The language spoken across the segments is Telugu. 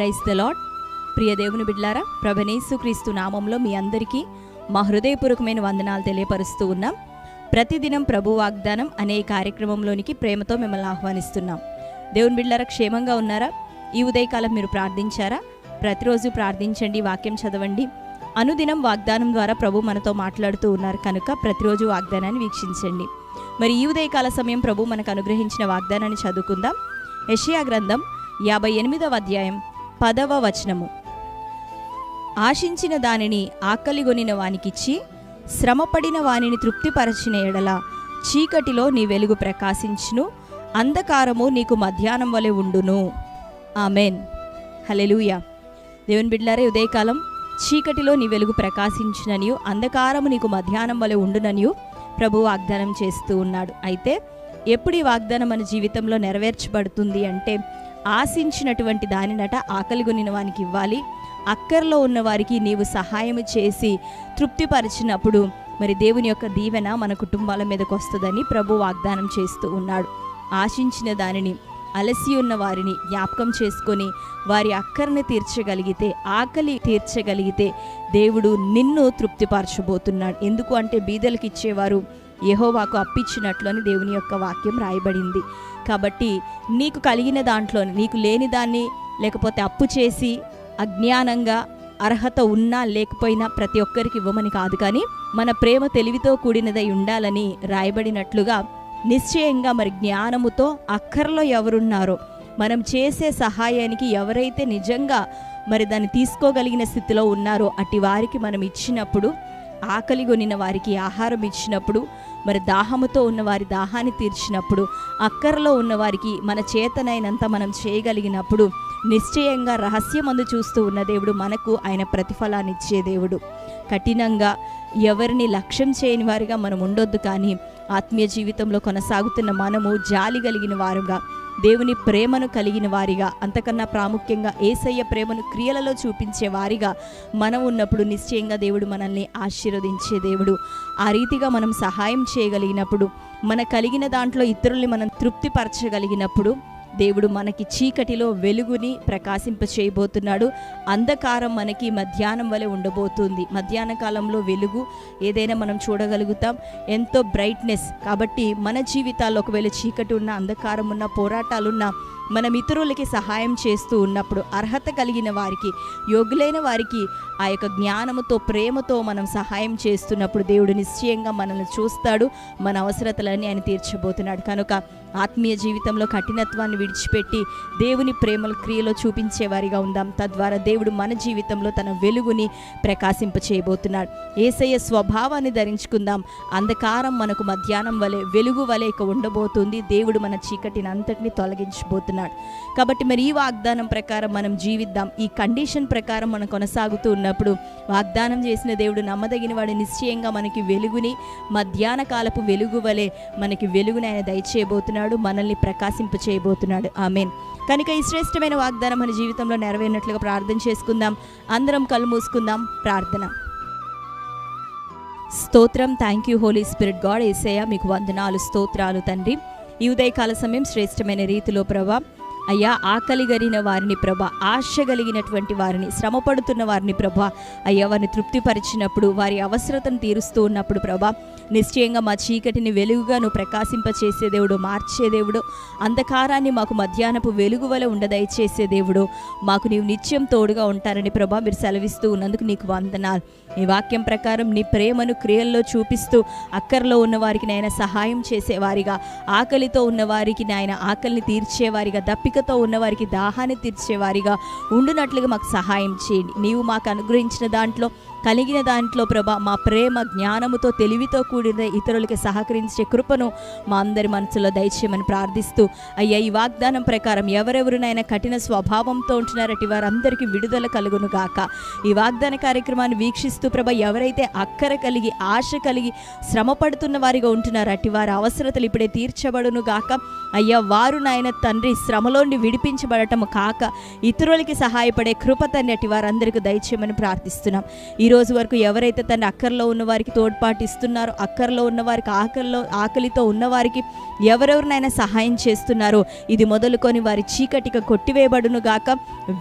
ప్రైస్ ద లాడ్ ప్రియ దేవుని బిడ్లారా ప్రభనేసు క్రీస్తు నామంలో మీ అందరికీ మా హృదయపూర్వకమైన వందనాలు తెలియపరుస్తూ ఉన్నాం. ప్రతిదినం ప్రభు వాగ్దానం అనే కార్యక్రమంలోనికి ప్రేమతో మిమ్మల్ని ఆహ్వానిస్తున్నాం. దేవుని బిడ్లారా క్షేమంగా ఉన్నారా? ఈ ఉదయకాలం మీరు ప్రార్థించారా? ప్రతిరోజు ప్రార్థించండి వాక్యం చదవండి. అనుదినం వాగ్దానం ద్వారా ప్రభు మనతో మాట్లాడుతూ ఉన్నారు కనుక ప్రతిరోజు వాగ్దానాన్ని వీక్షించండి. మరి ఈ ఉదయకాల సమయం ప్రభు మనకు అనుగ్రహించిన వాగ్దానాన్ని చదువుకుందాం. యషియా గ్రంథం యాభై ఎనిమిదవ అధ్యాయం పదవ వచనము. ఆశించిన దానిని ఆకలిగొనిన వానికిచ్చి శ్రమపడిన వానిని తృప్తిపరచిన ఎడల చీకటిలో నీ వెలుగు ప్రకాశించును అంధకారము నీకు మధ్యాహ్నం వలె ఉండును. ఆమెన్. హలెలూయా దేవుని బిడ్లారే ఉదయకాలం చీకటిలో నీ వెలుగు ప్రకాశించిననియు అంధకారము నీకు మధ్యాహ్నం వలె ఉండుననియు ప్రభు వాగ్దానం చేస్తూ ఉన్నాడు. అయితే ఎప్పుడు ఈ వాగ్దానం మన జీవితంలో నెరవేర్చబడుతుంది అంటే ఆశించినటువంటి దానినట ఆకలిగొనిన వానికి ఇవ్వాలి. అక్కర్లో ఉన్న వారికి నీవు సహాయం చేసి తృప్తిపరిచినప్పుడు మరి దేవుని యొక్క దీవెన మన కుటుంబాల మీదకు వస్తుందని ప్రభు వాగ్దానం చేస్తూ ఉన్నాడు. ఆశించిన దానిని అలసి ఉన్న వారిని జ్ఞాపకం చేసుకొని వారి అక్కరని తీర్చగలిగితే ఆకలి తీర్చగలిగితే దేవుడు నిన్ను తృప్తిపరచబోతున్నాడు. ఎందుకు అంటే బీదలకు ఇచ్చేవారు యెహోవాకు అప్పించినట్లని దేవుని యొక్క వాక్యం రాయబడింది. కాబట్టి నీకు కలిగిన దాంట్లో నీకు లేని దాన్ని లేకపోతే అప్పు చేసి అజ్ఞానంగా అర్హత ఉన్నా లేకపోయినా ప్రతి ఒక్కరికి ఇవ్వమని కాదు కానీ మన ప్రేమ తెలివితో కూడినదై ఉండాలని రాయబడినట్లుగా నిశ్చయంగా మరి జ్ఞానముతో అక్కర్లో ఎవరున్నారో మనం చేసే సహాయానికి ఎవరైతే నిజంగా మరి దాన్ని తీసుకోగలిగిన స్థితిలో ఉన్నారో అట్టి వారికి మనం ఇచ్చినప్పుడు ఆకలి కొనిన వారికి ఆహారం ఇచ్చినప్పుడు మరి దాహముతో ఉన్న వారి దాహాన్ని తీర్చినప్పుడు అక్కరలో ఉన్న వారికి మన చేతనైనంత మనం చేయగలిగినప్పుడు నిశ్చయంగా రహస్యమందు చూస్తూ ఉన్న దేవుడు మనకు ఆయన ప్రతిఫలాన్ని ఇచ్చే దేవుడు. కఠినంగా ఎవరిని లక్ష్యం చేయని వారిగా మనం ఉండొద్దు కానీ ఆత్మీయ జీవితంలో కొనసాగుతున్న మనము జాలి కలిగిన వారుగా దేవుని ప్రేమను కలిగిన వారిగా అంతకన్నా ప్రాముఖ్యంగా ఏసయ్య ప్రేమను క్రియలలో చూపించే వారిగా మనం ఉన్నప్పుడు నిశ్చయంగా దేవుడు మనల్ని ఆశీర్వదించే దేవుడు. ఆ రీతిగా మనం సహాయం చేయగలిగినప్పుడు మన కలిగిన దాంట్లో ఇతరుల్ని మనం తృప్తిపరచగలిగినప్పుడు దేవుడు మనకి చీకటిలో వెలుగుని ప్రకాశింప చేయబోతున్నాడు. అంధకారం మనకి మధ్యాహ్నం వలె ఉండబోతుంది. మధ్యాహ్న కాలంలో వెలుగు ఏదైనా మనం చూడగలుగుతాం. ఎంతో బ్రైట్నెస్ కాబట్టి మన జీవితాల్లో ఒకవేళ చీకటి ఉన్న అంధకారం ఉన్న పోరాటాలున్నా మనం ఇతరులకి సహాయం చేస్తూ ఉన్నప్పుడు అర్హత కలిగిన వారికి యోగులైన వారికి ఆ యొక్క జ్ఞానముతో ప్రేమతో మనం సహాయం చేస్తున్నప్పుడు దేవుడు నిశ్చయంగా మనల్ని చూస్తాడు మన అవసరతలన్నీ ఆయన తీర్చబోతున్నాడు. కనుక ఆత్మీయ జీవితంలో కఠినత్వాన్ని విడిచిపెట్టి దేవుని ప్రేమల క్రియలో చూపించేవారిగా ఉందాం. తద్వారా దేవుడు మన జీవితంలో తన వెలుగుని ప్రకాశింప చేయబోతున్నాడు. ఏసయ్య స్వభావాన్ని ధరించుకుందాం. అంధకారం మనకు మధ్యాహ్నం వలె వెలుగు వలె ఇక ఉండబోతుంది. దేవుడు మన చీకటిని అంతటిని తొలగించబోతున్నాడు. కాబట్టి మరి ఈ వాగ్దానం ప్రకారం మనం జీవిద్దాం. ఈ కండిషన్ ప్రకారం మనం కొనసాగుతూ ఉన్నప్పుడు వాగ్దానం చేసిన దేవుడు నమ్మదగిన వాడు నిశ్చయంగా మనకి వెలుగుని మధ్యాహ్న కాలపు వెలుగు వలె మనకి వెలుగుని ఆయన దయచేయబోతున్నాడు మనల్ని ప్రకాశింప చేయబోతున్నాడు. ఆమెన్. కనుక ఈ శ్రేష్టమైన వాగ్దానం మన జీవితంలో నెరవేరినట్లుగా ప్రార్థన చేసుకుందాం. అందరం కళ్ళు మూసుకుందాం. ప్రార్థన. స్తోత్రం. Thank you Holy Spirit God Yesayya మీకు వందనాలు స్తోత్రాలు తండ్రి. ఈ ఉదయకాల సమయం శ్రేష్టమైన రీతిలో ప్రభా అయ్యా ఆకలి గలిగిన వారిని ప్రభ ఆశ కలిగినటువంటి వారిని శ్రమపడుతున్న వారిని ప్రభ అయ్యా వారిని తృప్తిపరిచినప్పుడు వారి అవసరతను తీరుస్తూ ఉన్నప్పుడు ప్రభ నిశ్చయంగా మా చీకటిని వెలుగుగా నువ్వు ప్రకాశింపచేసే దేవుడు మార్చే దేవుడు అంధకారాన్ని మాకు మధ్యాహ్నపు వెలుగు వల ఉండదయచేసే దేవుడు మాకు నీవు నిత్యం తోడుగా ఉంటారని ప్రభా మీరు సెలవిస్తూ ఉన్నందుకు నీకు వందనాలు. నీ వాక్యం ప్రకారం నీ ప్రేమను క్రియల్లో చూపిస్తూ అక్కర్లో ఉన్న వారికి నాయన సహాయం చేసేవారిగా ఆకలితో ఉన్నవారికి నాయన ఆకలిని తీర్చేవారిగా ఓపికతో ఉన్నవారికి దాహాన్ని తీర్చేవారిగా ఉండునట్లుగా మాకు సహాయం చేయండి. నీవు మాకు అనుగ్రహించిన దాంట్లో కలిగిన దాంట్లో ప్రభా మా ప్రేమ జ్ఞానముతో తెలివితో కూడిన ఇతరులకి సహకరించే కృపను మా అందరి మనసులో దయచేయమని ప్రార్థిస్తూ అయ్యా ఈ వాగ్దానం ప్రకారం ఎవరెవరునైనా కఠిన స్వభావంతో ఉంటున్నారటి వారందరికీ విడుదల కలుగును గాక ఈ వాగ్దాన కార్యక్రమాన్ని వీక్షిస్తూ ప్రభ ఎవరైతే అక్కర కలిగి ఆశ కలిగి శ్రమ పడుతున్న వారిగా ఉంటున్నారు అట్టి వారి అవసరతలు ఇప్పుడే తీర్చబడును గాక అయ్యా వారు నాయన తండ్రి శ్రమలోండి విడిపించబడటం కాక ఇతరులకి సహాయపడే కృప తండ్రి అట్టి వారందరికీ దయచేయమని ప్రార్థిస్తున్నాం. ఈ రోజు వరకు ఎవరైతే తన అక్కర్లో ఉన్న వారికి తోడ్పాటు ఇస్తున్నారో అక్కర్లో ఉన్న వారికి ఆకలిలో ఆకలితో ఉన్నవారికి ఎవరెవరినైనా సహాయం చేస్తున్నారో ఇది మొదలుకొని వారి చీకటిగా కొట్టివేయబడును గాక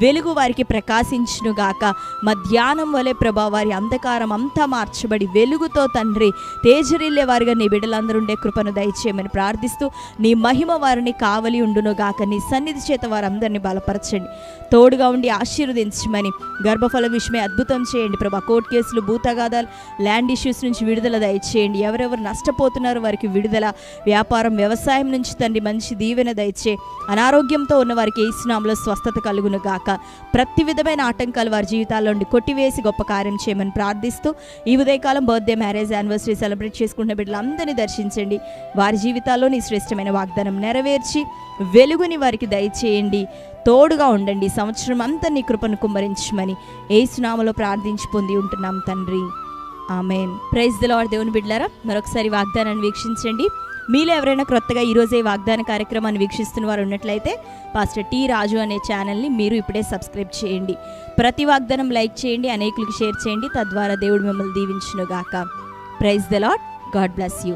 వెలుగు వారికి ప్రకాశించును గాక మధ్యాహ్నం వలె ప్రభా వారి అంధకారం అంతా మార్చబడి వెలుగుతో తండ్రి తేజరిల్లే వారిగా నీ బిడ్డలందరూ ఉండే కృపను దయచేయమని ప్రార్థిస్తూ నీ మహిమ వారిని కావలి ఉండును గాక నీ సన్నిధి చేత వారందరినీ బలపరచండి. తోడుగా ఉండి ఆశీర్వదించమని గర్భఫలం విషయమే అద్భుతం చేయండి ప్రభా. కోర్టు కేసులు భూతగాదాలు ల్యాండ్ ఇష్యూస్ నుంచి విడుదల దయచేయండి. ఎవరెవరు నష్టపోతున్నారో వారికి విడుదల. వ్యాపారం వ్యవసాయం నుంచి తండ్రి మంచి దీవెన దయచే. అనారోగ్యంతో ఉన్న వారికి ఏసునామలో స్వస్థత కలుగును గాక. ప్రతి విధమైన ఆటంకాలు వారి జీవితాల్లో నుండి కొట్టివేసి గొప్ప కార్యం చేయమని ప్రార్థిస్తూ ఈ ఉదయకాలం బర్త్డే మ్యారేజ్ యానివర్సరీ సెలబ్రేట్ చేసుకున్న బిడ్డలందరినీ దర్శించండి. వారి జీవితాల్లోని శ్రేష్టమైన వాగ్దానం నెరవేర్చి వెలుగుని వారికి దయచేయండి. తోడుగా ఉండండి. సంవత్సరం అంతా నీ కృపను కుమ్మరించమని ఏసునామలో ప్రార్థించి పొంది ఉంటున్నాం తండ్రి. ఆమెన్. ప్రైజ్ ద దేవుని బిడ్లారా మరొకసారి వాగ్దానాన్ని వీక్షించండి. మీలో ఎవరైనా క్రొత్తగా ఈరోజే వాగ్దాన కార్యక్రమాన్ని వీక్షిస్తున్న వారు ఉన్నట్లయితే పాస్టర్ టీ రాజు అనే ఛానల్ని మీరు ఇప్పుడే సబ్స్క్రైబ్ చేయండి. ప్రతి వాగ్దానం లైక్ చేయండి అనేకులకు షేర్ చేయండి. తద్వారా దేవుడు మిమ్మల్ని దీవించునుగాక. Praise the Lord God bless you